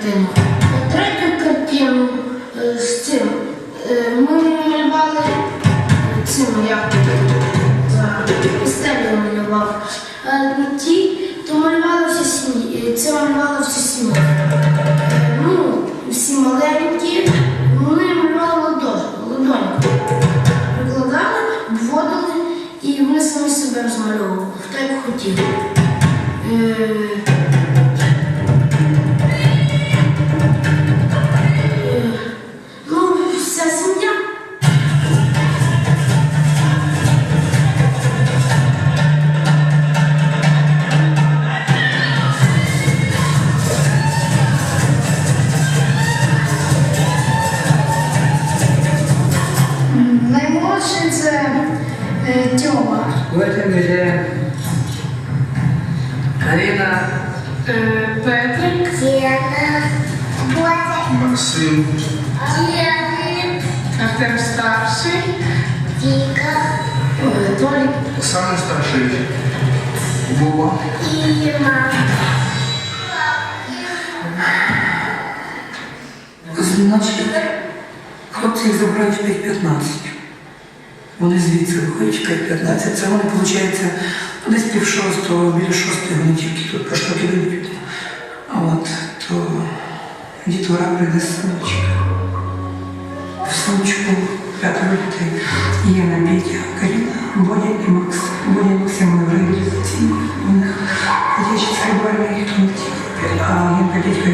картину. Третю картину е, з цим е, ми малювали е, цим як стелю малював. Ті то малювали всі сім'ї. Це малювали всі сім'ї. Ну, всі маленькі, вони малювали ладоньку. Прикладали, обводили і вони самі себе розмальовували, хто як хотів. е, Тьома. Потім йде Каріна, Петрик. Максим, Артем старший. Е, Толік. самый старший Вова, Дзвіночки. Хлопці їх забирають в 5.15. Вони звідси виходять в 5.15. Це вони, виходить, десь пів шостого, біля шостої вони тільки тут по штуки дають. А от то дітвора прийде з синочка. В синочку п'ятеро дітей. Є на Бітя, Каріна, Бодя і Макс. Бодя і Максим ми в реабілітаційні. У них дитячий церебральний тонкий. А Янка дядька